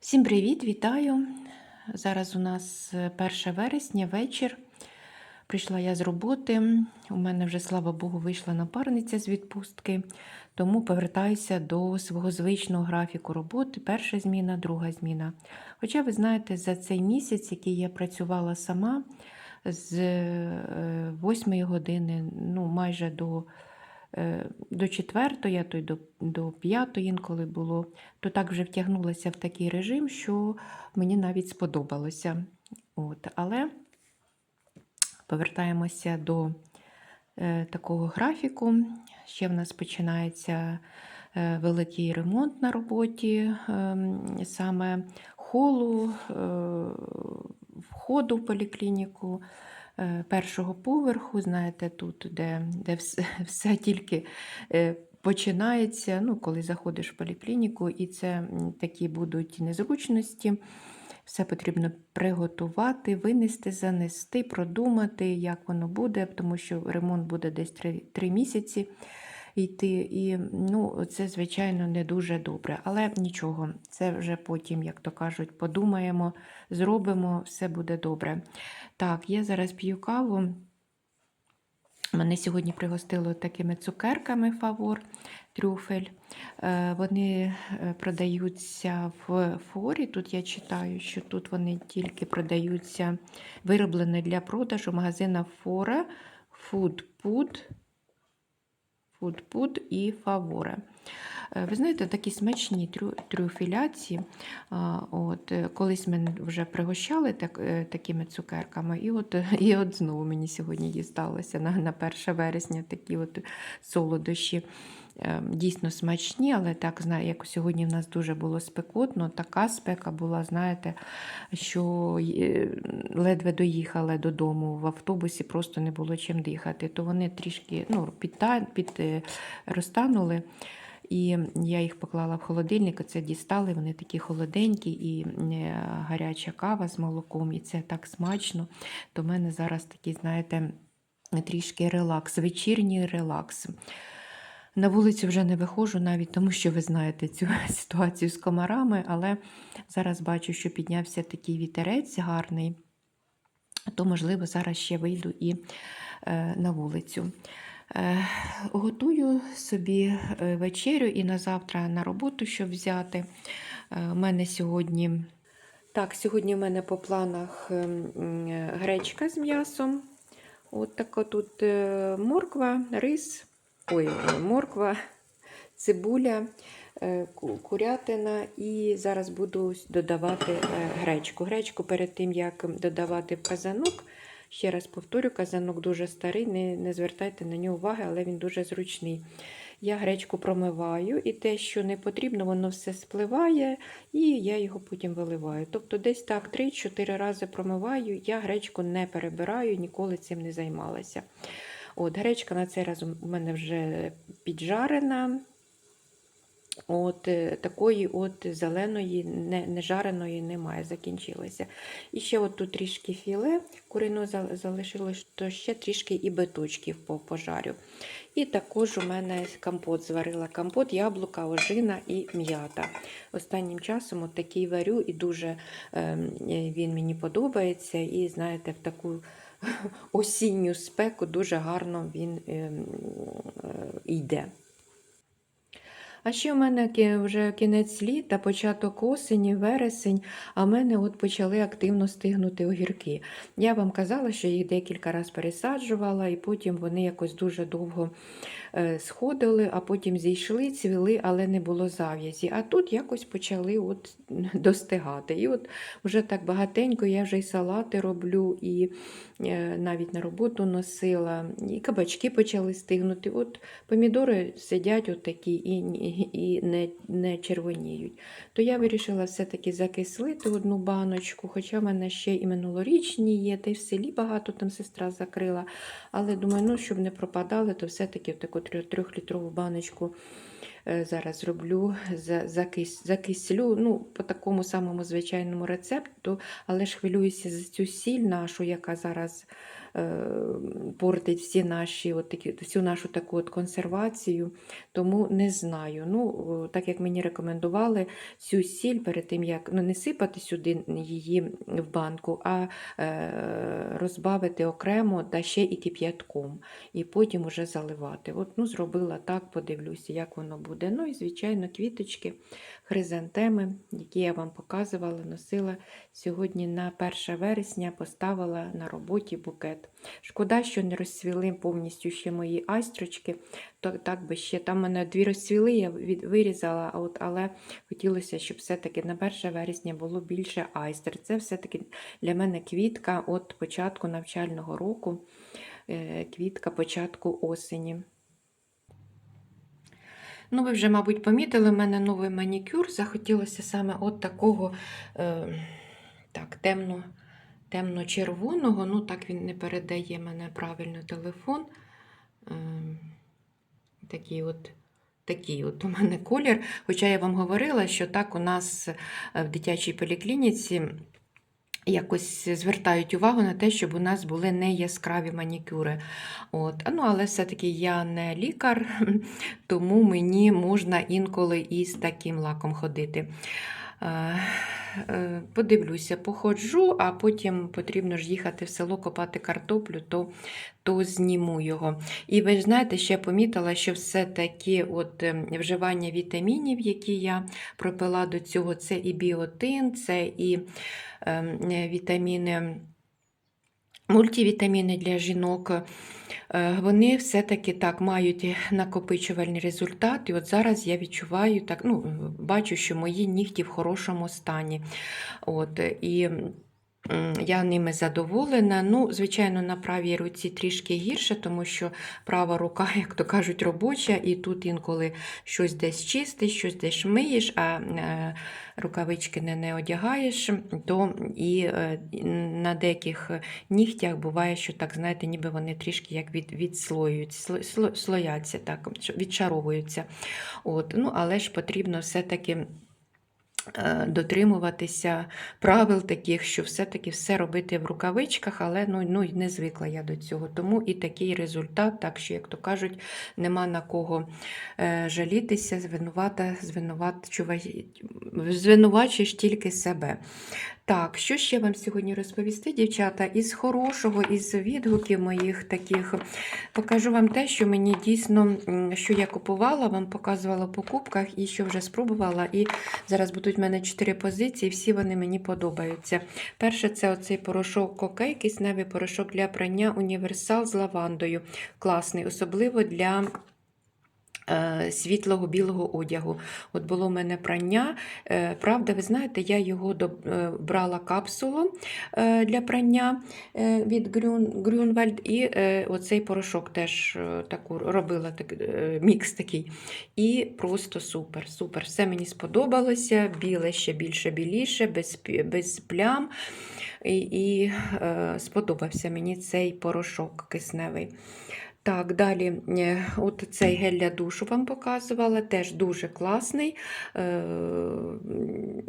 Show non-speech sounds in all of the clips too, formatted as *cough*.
Всім привіт, вітаю! Зараз у нас е, 1 вересня, вечір. Прийшла я з роботи. У мене вже, слава Богу, вийшла напарниця з відпустки, тому повертаюся до свого звичного графіку роботи. Перша зміна, друга зміна. Хоча, ви знаєте, за цей місяць, який я працювала сама з 8 години, ну, майже до е, до четвертої, то й до, до п'ятої інколи було, то так вже втягнулася в такий режим, що мені навіть сподобалося. От. Але повертаємося до е, такого графіку. Ще в нас починається е, великий ремонт на роботі, е, саме холу, е, входу в поліклініку. Е, Першого поверху, знаєте, тут, де, де все, *laughs* все тільки е, починається, ну, коли заходиш в поліклініку, і це такі будуть незручності. Все потрібно приготувати, винести, занести, продумати, як воно буде, тому що ремонт буде десь 3, 3 місяці йти. І ну, це, звичайно, не дуже добре. Але нічого, це вже потім, як то кажуть, подумаємо, зробимо, все буде добре. Так, я зараз п'ю каву. Мене сьогодні пригостило такими цукерками фавор трюфель. Е, Вони е, продаються в форі. Тут я читаю, що тут вони тільки продаються вироблені для продажу магазина Фора, Food Food, Food і Фаворе. Е, Ви знаєте, такі смачні трю, трюфеляці. От, е, колись мене вже пригощали так, е, такими цукерками, і от, і от знову мені сьогодні дісталося на, на 1 вересня такі от солодощі. Е, Дійсно смачні, але так, як сьогодні в нас дуже було спекотно, така спека була, знаєте, що е, ледве доїхали додому в автобусі, просто не було чим дихати. То вони трішки ну, під, е, розтанули. І я їх поклала в холодильник, це дістали, вони такі холоденькі, і е, гаряча кава з молоком, і це так смачно. То в мене зараз такий, знаєте, трішки релакс, вечірній релакс. На вулицю вже не виходжу, навіть тому що ви знаєте цю *laughs* ситуацію з комарами, але зараз бачу, що піднявся такий вітерець гарний, то, можливо, зараз ще вийду і е, на вулицю. Е, Готую собі е, вечерю і на завтра на роботу, щоб взяти. Е, У мене сьогодні. Так, сьогодні в мене по планах ем, гречка з м'ясом. От така тут е, морква, рис, ой, морква, цибуля, е, курятина і зараз буду додавати е, гречку. Гречку перед тим, як додавати в казанок. Ще раз повторю, казанок дуже старий, не, не звертайте на нього уваги, але він дуже зручний. Я гречку промиваю, і те, що не потрібно, воно все спливає, і я його потім виливаю. Тобто десь так 3-4 рази промиваю, я гречку не перебираю, ніколи цим не займалася. От, Гречка на цей раз у мене вже піджарена. От е, такої от зеленої, не, не жареної немає, закінчилася. І ще от тут трішки філе курино за- залишилось, то ще трішки і биточків по- пожарю. І також у мене компот зварила. Компот, яблука, ожина і м'ята. Останнім часом от такий варю, і дуже ем, е, він мені подобається. І знаєте, в таку осінню спеку дуже гарно він ем, е, йде. А ще в мене вже кінець літа, початок осені, вересень, а в мене от почали активно стигнути огірки. Я вам казала, що їх декілька разів пересаджувала, і потім вони якось дуже довго е, сходили, а потім зійшли, цвіли, але не було зав'язі. А тут якось почали от *laughs* достигати. І от вже так багатенько я вже і салати роблю, і е, навіть на роботу носила, і кабачки почали стигнути. От помідори сидять такі і, і, не, не червоніють. То я вирішила все-таки закислити одну баночку, хоча в мене ще і минулорічні є, та й в селі багато там сестра закрила. Але думаю, ну, щоб не пропадали, то все-таки в таку трьох- трьохлітрову баночку зараз зроблю, закислю, ну, по такому самому звичайному рецепту, але ж хвилююся за цю сіль нашу, яка зараз е, портить всі наші, от такі, всю нашу таку от консервацію. Тому не знаю. Ну, так як мені рекомендували, цю сіль перед тим, як ну, не сипати сюди її в банку, а е, розбавити окремо та ще і кип'ятком. І потім уже заливати. От, ну, зробила так, подивлюся, як воно буде. Ну і, звичайно, квіточки, хризантеми, які я вам показувала, носила сьогодні на 1 вересня, поставила на роботі букет. Шкода, що не розцвіли повністю ще мої айстрочки. То, так би ще там мене дві розцвіли, я від, вирізала, от, але хотілося, щоб все-таки на 1 вересня було більше айстер. Це все-таки для мене квітка від початку навчального року, е, квітка початку осені. Ну, ви вже, мабуть, помітили, в мене новий манікюр. Захотілося саме от такого е, так, темно, темно-червоного. Ну, так він не передає мене правильно телефон. Е, такий от. Такий от у мене колір. Хоча я вам говорила, що так у нас е, в дитячій поліклініці якось звертають увагу на те, щоб у нас були не яскраві манікюри. От. Ну, але все-таки я не лікар, *laughs* тому мені можна інколи із таким лаком ходити. Е, е, Подивлюся, походжу, а потім потрібно ж їхати в село копати картоплю, то, то зніму його. І ви ж знаєте, ще помітила, що все-таки от ем, вживання вітамінів, які я пропила до цього, це і біотин, це і е, вітаміни, мультивітаміни для жінок. Е, Вони все-таки так мають накопичувальний результат. І от зараз я відчуваю, так, ну, бачу, що мої нігті в хорошому стані. От, і я ними задоволена. Ну, звичайно, на правій руці трішки гірше, тому що права рука, *laughs* як то кажуть, робоча, і тут інколи щось десь чистиш, щось десь миєш, а е, рукавички не, не одягаєш, то і е, на деяких нігтях буває, що так, знаєте, ніби вони трішки як від, відслоюють, сло- сло- слояться, так, відчаровуються. От, ну, але ж потрібно все-таки дотримуватися правил таких, що все-таки все робити в рукавичках, але ну, ну, не звикла я до цього. Тому і такий результат, так що, як то кажуть, нема на кого е, жалітися, звинувата, звинувачуєш тільки себе. Так, що ще вам сьогодні розповісти, дівчата? Із хорошого, із відгуків моїх таких, покажу вам те, що мені дійсно, що я купувала, вам показувала в покупках і що вже спробувала. І зараз будуть в мене чотири позиції, всі вони мені подобаються. Перше, це оцей порошок Кокей, кисневий порошок для прання універсал з лавандою. Класний, особливо для. Е, Світлого білого одягу. От було в мене прання. Е, Правда, ви знаєте, я його е, брала капсулу для прання від Grünwald і оцей порошок теж таку робила так, мікс такий. І просто супер, супер. Все мені сподобалося. Біле ще більше біліше, без, без плям. І, і е, сподобався мені цей порошок кисневий. Так, далі е, от цей гель для душу вам показувала, теж дуже класний, е,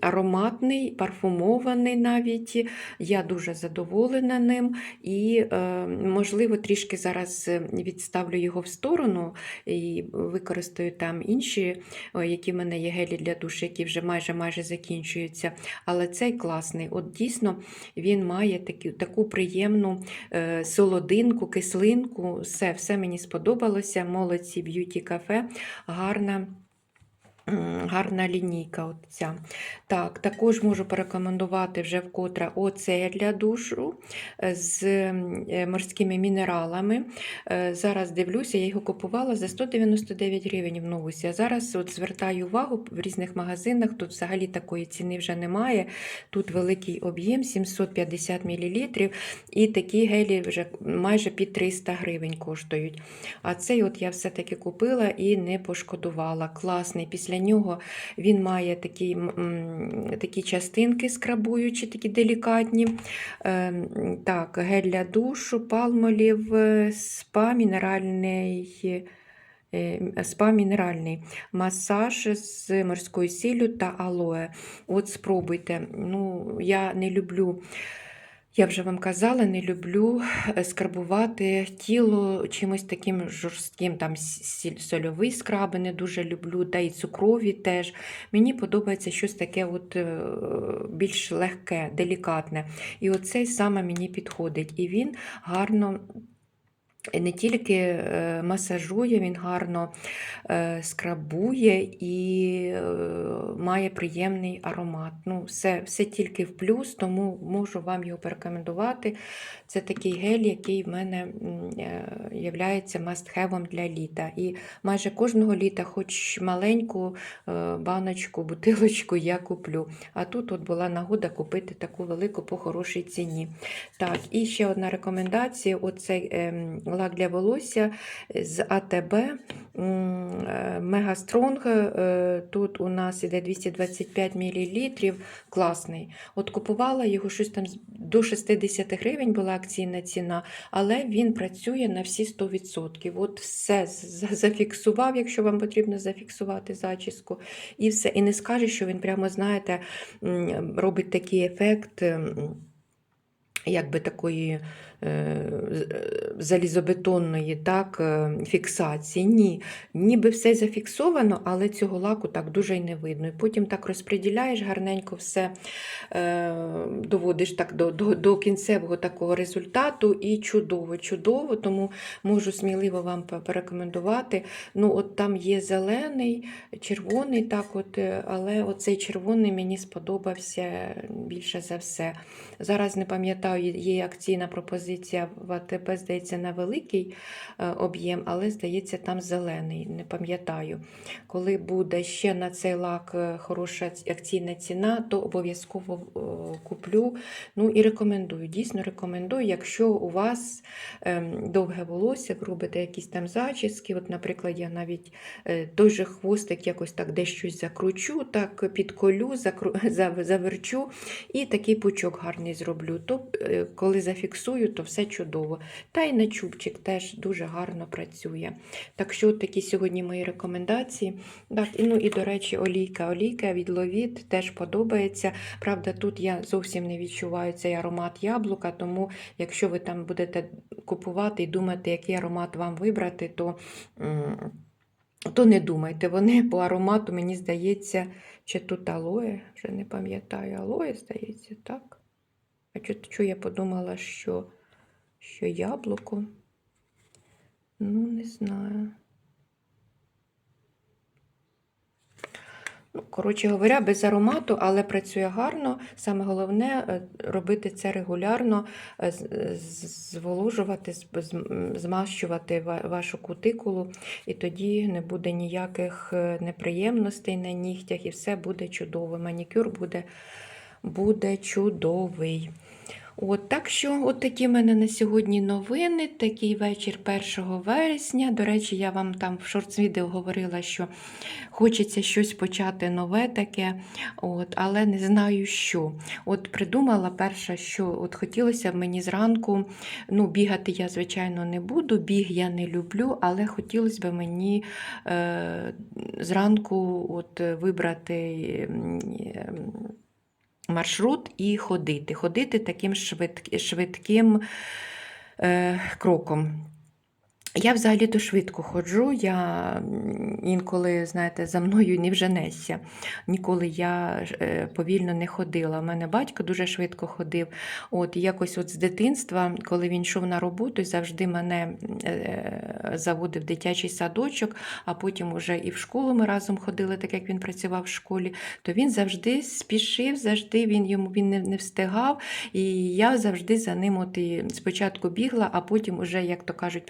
ароматний, парфумований навіть. Я дуже задоволена ним і, е, можливо, трішки зараз відставлю його в сторону і використаю там інші, які в мене є гелі для душу, які вже майже майже закінчуються. Але цей класний. От дійсно він має такі, таку приємну солодинку, кислинку. Все, все мені сподобалося. Молодці б'юті кафе, гарна. Гарна лінійка. От. Так, також можу порекомендувати вже вкотре оце для душу е, з е, морськими мінералами. Е, Зараз дивлюся, я його купувала за 199 гривень в новусі. А зараз от звертаю увагу в різних магазинах. Тут взагалі такої ціни вже немає. Тут великий об'єм 750 мл, і такі гелі вже майже під 300 гривень коштують. А цей от я все-таки купила і не пошкодувала. Класний. Після нього він має такі, такі частинки скрабуючі, такі делікатні. Ем, Так, гель для душу, палмолів, е, спа мінеральний. е, Спа мінеральний масаж з морською сіллю та алоє. От спробуйте. Ну, я не люблю Я вже вам казала, не люблю е, скрабувати тіло чимось таким жорстким, там сольовий скраби не дуже люблю, та й цукрові теж. Мені подобається щось таке от, е, більш легке, делікатне. І оцей саме мені підходить. І він гарно. Не тільки е, масажує, він гарно е, скрабує і е, має приємний аромат. Ну, все, все тільки в плюс, тому можу вам його порекомендувати. Це такий гель, який в мене м, е, являється для літа. І майже кожного літа, хоч маленьку е, баночку, бутилочку я куплю. А тут от була нагода купити таку велику по хорошій ціні. Так, і ще одна рекомендація: оцей ем, лак для волосся з АТБ Мега Стронг. е, Тут у нас іде 225 мл. Класний. От купувала його щось там до 60 гривень була акційна ціна, але він працює на всі 100%. От все зафіксував, якщо вам потрібно зафіксувати зачіску, і все. І не скаже, що він прямо, знаєте, робить такий ефект. Якби такої е, е, залізобетонної так, е, фіксації. Ні, ніби все зафіксовано, але цього лаку так дуже й не видно. І потім так розподіляєш гарненько все, е, доводиш так до, до, до кінцевого такого результату і чудово, чудово, тому можу сміливо вам порекомендувати. Ну, от там є зелений, червоний, так от, е, але оцей червоний мені сподобався більше за все. Зараз не пам'ятаю, є акційна пропозиція в АТБ, здається, на великий е, об'єм, але здається, там зелений, не пам'ятаю. Коли буде ще на цей лак е, хороша акційна ціна, то обов'язково е, куплю. Ну і рекомендую, дійсно рекомендую, якщо у вас ем, довге волосся, робите якісь там зачіски. От, наприклад, я навіть той же хвостик якось так десь щось закручу, так підколю, закру... *laughs* заверчу і такий пучок гарний зроблю. То, коли зафіксую, то все чудово. Та й на чубчик теж дуже гарно працює. Так що такі сьогодні мої рекомендації. Так, і, ну і до речі, олійка. Олійка від Ловіт теж подобається. Правда, тут я зовсім не відчуваю цей аромат яблука, тому якщо ви там будете купувати і думати, який аромат вам вибрати, то. то не думайте, вони по аромату, мені здається, чи тут алоє, вже не пам'ятаю, алоє, здається, так? А чо, чо я подумала, що, що яблуко? Ну, не знаю. Ну, коротше говоря, без аромату, але працює гарно. Саме головне е, робити це регулярно, е, зволожувати, змащувати вашу кутикулу, і тоді не буде ніяких е, неприємностей на нігтях, і все буде чудово. Манікюр буде, буде чудовий. От, так що, от такі в мене на сьогодні новини. Такий вечір 1 вересня. До речі, я вам там в шортс-відео говорила, що хочеться щось почати нове таке, от, але не знаю що. От придумала перше, що от хотілося б мені зранку, ну, бігати я, звичайно, не буду, біг я не люблю, але хотілося б мені е, зранку от, вибрати. ем, маршрут і ходити. Ходити таким швидк- швидким е, кроком. Я взагалі-то швидко ходжу, я інколи, знаєте, за мною не вженешся. Ніколи я е, повільно не ходила. У мене батько дуже швидко ходив. От якось от з дитинства, коли він йшов на роботу, завжди мене е, заводив дитячий садочок, а потім уже і в школу ми разом ходили, так як він працював в школі, то він завжди спішив, завжди він йому він не, не встигав. І я завжди за ним от і спочатку бігла, а потім уже, як то кажуть,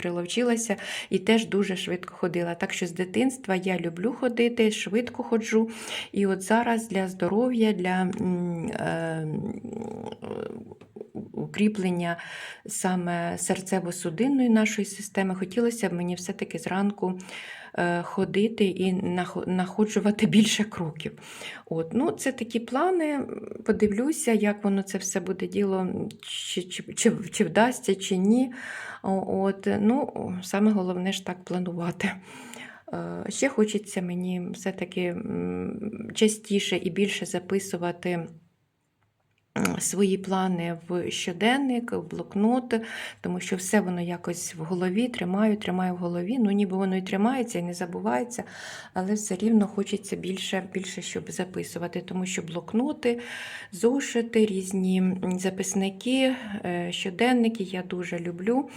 приловчилася і теж дуже швидко ходила. Так що з дитинства я люблю ходити, швидко ходжу. І от зараз для здоров'я, для е, укріплення саме серцево-судинної нашої системи, хотілося б мені все-таки зранку ходити і нахо- находжувати *laughs* більше кроків. От, ну, це такі плани. Подивлюся, як воно це все буде діло, чи, чи, чи, чи вдасться, чи ні. От, ну, саме головне ж так планувати. Е, Ще хочеться мені все-таки частіше і більше записувати свої плани в щоденник, в блокнот, тому що все воно якось в голові тримаю, тримаю в голові. Ну, ніби воно і тримається, і не забувається, але все рівно хочеться більше, більше щоб записувати, тому що блокноти, зошити, різні записники, е, щоденники я дуже люблю.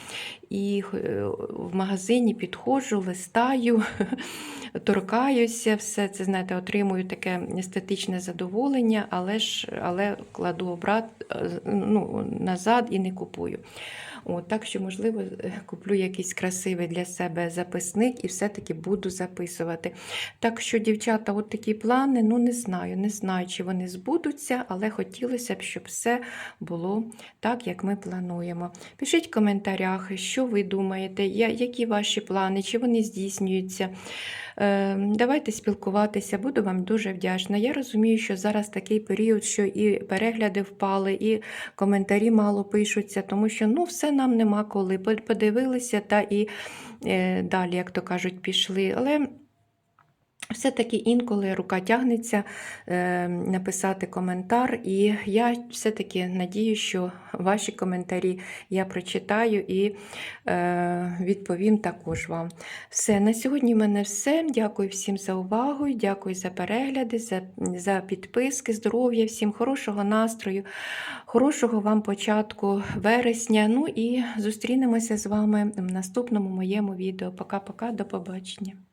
І е, в магазині підходжу, листаю, *laughs* торкаюся, все це, знаєте, отримую таке естетичне задоволення, але ж але кладу обрат, е, ну, назад і не купую. От, так що, можливо, е, куплю якийсь красивий для себе записник і все-таки буду записувати. Так що, дівчата, от такі плани, ну не знаю, не знаю, чи вони збудуться, але хотілося б, щоб все було так, як ми плануємо. Пишіть в коментарях, що ви думаєте, які ваші плани, чи вони здійснюються. Е, Давайте спілкуватися, буду вам дуже вдячна. Я розумію, що зараз такий період, що і перегляди впали, і коментарі мало пишуться, тому що ну, все нам нема коли. Подивилися та і е, далі, як то кажуть, пішли. Але все-таки інколи рука тягнеться е, написати коментар, і я все-таки надію, що ваші коментарі я прочитаю і е, відповім також вам. Все, на сьогодні в мене все. Дякую всім за увагу, дякую за перегляди, за, за підписки, здоров'я, всім хорошого настрою, хорошого вам початку вересня. Ну і зустрінемося з вами в наступному моєму відео. Пока-пока, до побачення.